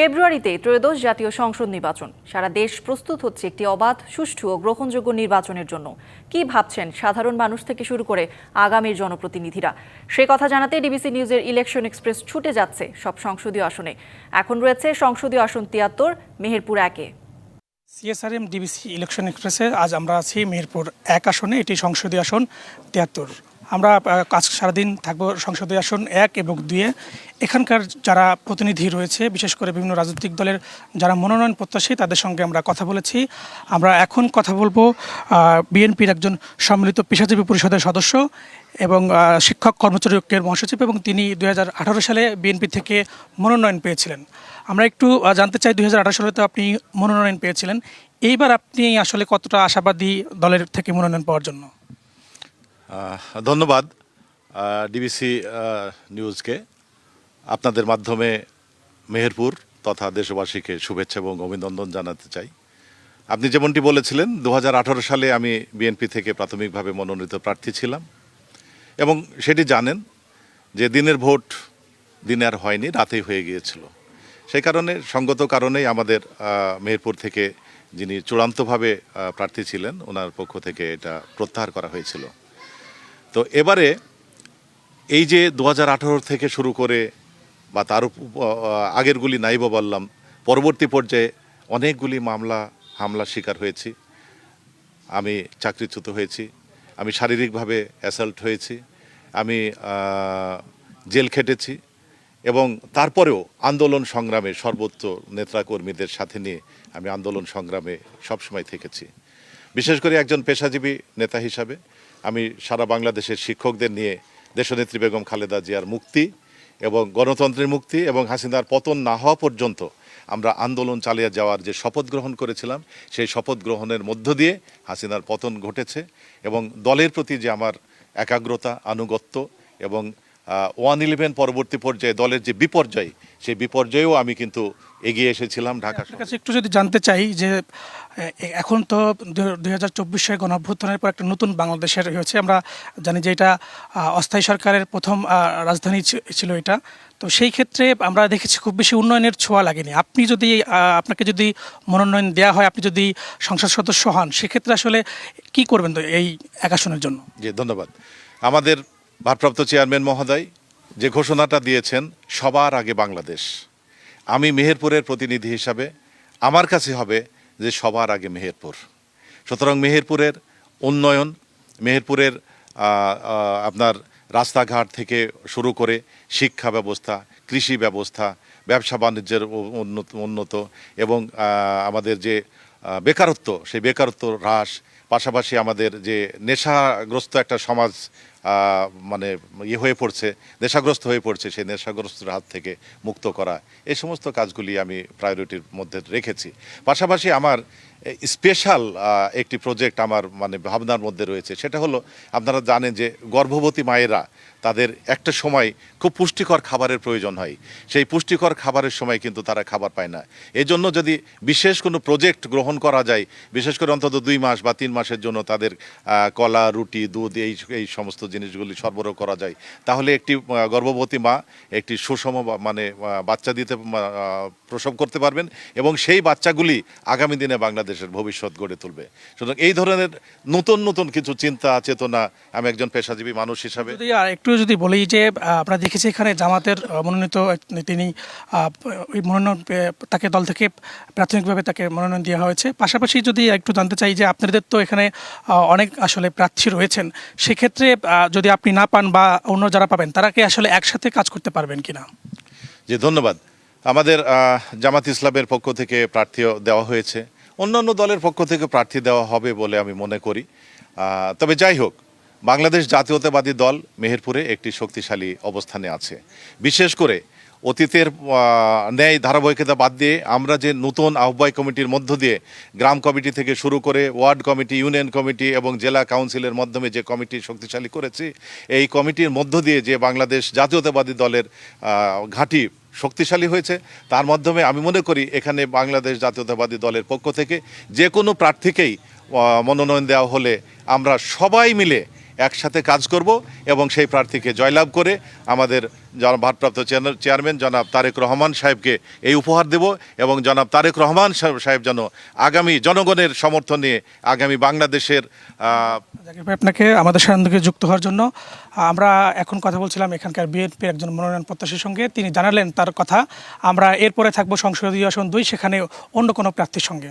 ফেব্রুয়ারিতে ত্রয়োদশ জাতীয় সংসদ নির্বাচন। সারা দেশ প্রস্তুত হচ্ছে একটি অবাধ, সুষ্ঠু ও গ্রহণযোগ্য নির্বাচনের জন্য। কি ভাবছেন সাধারণ মানুষ থেকে শুরু করে আগামীর জনপ্রতিনিধিরা? সে কথা জানাতে ডিবিসি নিউজের ইলেকশন এক্সপ্রেস ছুটে যাচ্ছে সব সংসদীয় আসনে। এখন রয়েছে সংসদীয় আসন তিয়াত্তর, মেহেরপুর একে। সিএসআরএম ডিবিসি ইলেকশন এক্সপ্রেসে আজ আমরা আছি মেহেরপুর এক আসনে, এটি সংসদীয় আসন তিয়াত্তর। আমরা আজ সারাদিন থাকব সংসদীয় আসন এক এবং দুয়ে। এখানকার যারা প্রতিনিধি রয়েছে, বিশেষ করে বিভিন্ন রাজনৈতিক দলের যারা মনোনয়ন প্রত্যাশী, তাদের সঙ্গে আমরা কথা বলেছি। আমরা এখন কথা বলব বিএনপির একজন সম্মিলিত পেশাজীবী পরিষদের সদস্য এবং শিক্ষক কর্মচারী ঐক্যের মহাসচিব এবং তিনি দু হাজার আঠারো সালে বিএনপি থেকে মনোনয়ন পেয়েছিলেন। আমরা একটু জানতে চাই দু হাজার আঠারো সালে তো আপনি মনোনয়ন পেয়েছিলেন। এইবার আপনি আসলে কতটা আশাবাদী দলের থেকে মনোনয়ন পাওয়ার জন্য? ধন্যবাদ ডিবিসি নিউজকে। আপনাদের মাধ্যমে মেহেরপুর তথা দেশবাসীকে শুভেচ্ছা এবং অভিনন্দন জানাতে চাই। আপনি যেমনটি বলেছিলেন দু হাজার আঠেরো সালে আমি বিএনপি থেকে প্রাথমিকভাবে মনোনীত প্রার্থী ছিলাম এবং সেটি জানেন যে দিনের ভোট দিনে আর হয়নি, রাতেই হয়ে গিয়েছিল। সেই কারণে, সঙ্গত কারণেই আমাদের মেহেরপুর থেকে যিনি চূড়ান্তভাবে প্রার্থী ছিলেন, ওনার পক্ষ থেকে এটা প্রত্যাহার করা হয়েছিল। তো এবারে এই যে দু হাজার আঠেরো থেকে শুরু করে বা তার আগেরগুলি নাইব বললাম, পরবর্তী পর্যায়ে অনেকগুলি মামলা, হামলার শিকার হয়েছি। আমি চাকরিচ্যুত হয়েছি, আমি শারীরিকভাবে অ্যাসাল্ট হয়েছি, আমি জেল খেটেছি এবং তারপরেও আন্দোলন সংগ্রামে সর্বোচ্চ নেতাকর্মীদের সাথে নিয়ে আমি আন্দোলন সংগ্রামে সবসময় থেকেছি। বিশেষ করে একজন পেশাজীবী নেতা হিসাবে আমি সারা বাংলাদেশের শিক্ষকদের নিয়ে দেশনেত্রী বেগম খালেদা জিয়ার মুক্তি এবং গণতন্ত্রের মুক্তি এবং হাসিনার পতন না হওয়া পর্যন্ত আমরা আন্দোলন চালিয়ে যাওয়ার যে শপথ গ্রহণ করেছিলাম, সেই শপথ গ্রহণের মধ্য দিয়ে হাসিনার পতন ঘটেছে এবং দলের প্রতি যে আমার একাগ্রতা, আনুগত্য এবং ওয়ান ইলেভেন পরবর্তী পর্যায়ে দলের যে বিপর্যয় সেই বিপর্যয়েও আমি কিন্তু এগিয়ে এসেছিলাম ঢাকা কাছে একটু যদি জানতে চাই যে এখন তো দুই হাজার চব্বিশ সালে গণ অভ্যুত্থানের পর একটা নতুন বাংলাদেশের হয়েছে। আমরা জানি যে এটা অস্থায়ী সরকারের প্রথম রাজধানী ছিল এটা। তো সেই ক্ষেত্রে আমরা দেখেছি খুব বেশি উন্নয়নের ছোঁয়া লাগেনি। আপনি যদি আপনাকে যদি মনোনয়ন দেওয়া হয় আপনি যদি সংসদ সদস্য হন সেক্ষেত্রে আসলে কি করবেন তো এই এক আসনের জন্য? জি ধন্যবাদ। আমাদের ভারপ্রাপ্ত চেয়ারম্যান মহোদয়, যে ঘোষণাটা দিয়েছেন, সবার আগে বাংলাদেশ। আমি মেহেরপুরের প্রতিনিধি হিসাবে, আমার কাছে হবে যে সবার আগে মেহেরপুর। সুতরাং মেহেরপুরের উন্নয়ন, মেহেরপুরের আপনার রাস্তাঘাট থেকে শুরু করে শিক্ষা ব্যবস্থা, কৃষি ব্যবস্থা, ব্যবসা বাণিজ্যের উন্নত উন্নত এবং আমাদের যে বেকারত্ব, সেই বেকারত্ব হ্রাস, পাশাপাশি আমাদের যে নেশাগ্রস্ত একটা সমাজ মানে ইয়ে হয়ে পড়ছে, নেশাগ্রস্ত হয়ে পড়ছে সেই নেশাগ্রস্তের হাত থেকে মুক্ত করা। এই সমস্ত কাজগুলি আমি প্রায়োরিটির মধ্যে রেখেছি। পাশাপাশি আমার স্পেশাল একটি প্রজেক্ট আমার মানে ভাবনার মধ্যে রয়েছে। সেটা হলো, আপনারা জানেন যে গর্ভবতী মায়েরা তাদের একটা সময় খুব পুষ্টিকর খাবারের প্রয়োজন হয়। সেই পুষ্টিকর খাবারের সময় কিন্তু তারা খাবার পায় না। এজন্য যদি বিশেষ কোনো প্রজেক্ট গ্রহণ করা যায়, বিশেষ করে অন্তত দুই মাস বা তিন মাসের জন্য তাদের কলা, রুটি, দুধ, এই এই সমস্ত জিনিসগুলি সরবরাহ করা যায়। তাহলে একটি গর্ভবতী মা একটি সুষম মানে বাচ্চা দিতে প্রসব করতে পারবেন এবং সেই বাচ্চাগুলি আগামী দিনে বাংলাদেশের ভবিষ্যৎ গড়ে তুলবে। সুতরাং এই ধরনের নতুন নতুন কিছু চিন্তা, চেতনা আমি একজন পেশাজীবী মানুষ হিসাবে আর একটু যদি বলি যে আমরা দেখেছি এখানে জামাতের মনোনীত তিনি ওই মনোনয়ন তাকে দল থেকে প্রাথমিকভাবে তাকে মনোনয়ন দেওয়া হয়েছে। পাশাপাশি যদি একটু জানতে চাই যে, আপনাদের তো এখানে অনেক আসলে প্রার্থী রয়েছেন। সেক্ষেত্রে যদি আপনি না পান বা অন্য যারা পাবেন, তারা কি আসলে একসাথে কাজ করতে পারবেন কিনা? জি, ধন্যবাদ। আমাদের জামাত ইসলামের পক্ষ থেকে প্রার্থী দেওয়া হয়েছে। অন্যান্য দলের পক্ষ থেকে প্রার্থী দেওয়া হবে বলে আমি মনে করি। তবে যাই হোক, বাংলাদেশ জাতীয়তাবাদী দল মেহেরপুরে একটি শক্তিশালী অবস্থানে আছে। বিশেষ করে অতীতের ন্যায় ধারাবাহিকতা বাদ দিয়ে আমরা যে নতুন আহ্বায়ক কমিটির মধ্য দিয়ে গ্রাম কমিটি থেকে শুরু করে ওয়ার্ড কমিটি, ইউনিয়ন কমিটি এবং জেলা কাউন্সিলের মাধ্যমে যে কমিটি শক্তিশালী করেছি, এই কমিটির মধ্য দিয়ে যে বাংলাদেশ জাতীয়তাবাদী দলের ঘাঁটি শক্তিশালী হয়েছে, তার মাধ্যমে আমি মনে করি এখানে বাংলাদেশ জাতীয়তাবাদী দলের পক্ষ থেকে যে কোনো প্রার্থীকেই মনোনয়ন দেওয়া হলে আমরা সবাই মিলে একসাথে কাজ করব এবং সেই প্রার্থীকে জয়লাভ করে আমাদের ভারপ্রাপ্ত চেয়ারম্যান জনাব তারেক রহমান সাহেবকে এই উপহার দেব এবং জনাব তারেক রহমান সাহেব যেন আগামী জনগণের সমর্থন নিয়ে আগামী বাংলাদেশের আপনাকে আমাদের সঙ্গে যুক্ত হওয়ার জন্য, আমরা এখন কথা বলছিলাম এখানকার বিএনপির একজন মনোনয়ন প্রত্যাশীর সঙ্গে, তিনি জানালেন তার কথা, আমরা এরপরে থাকব সংসদীয় আসন দুই, সেখানে অন্য কোনো প্রার্থীর সঙ্গে।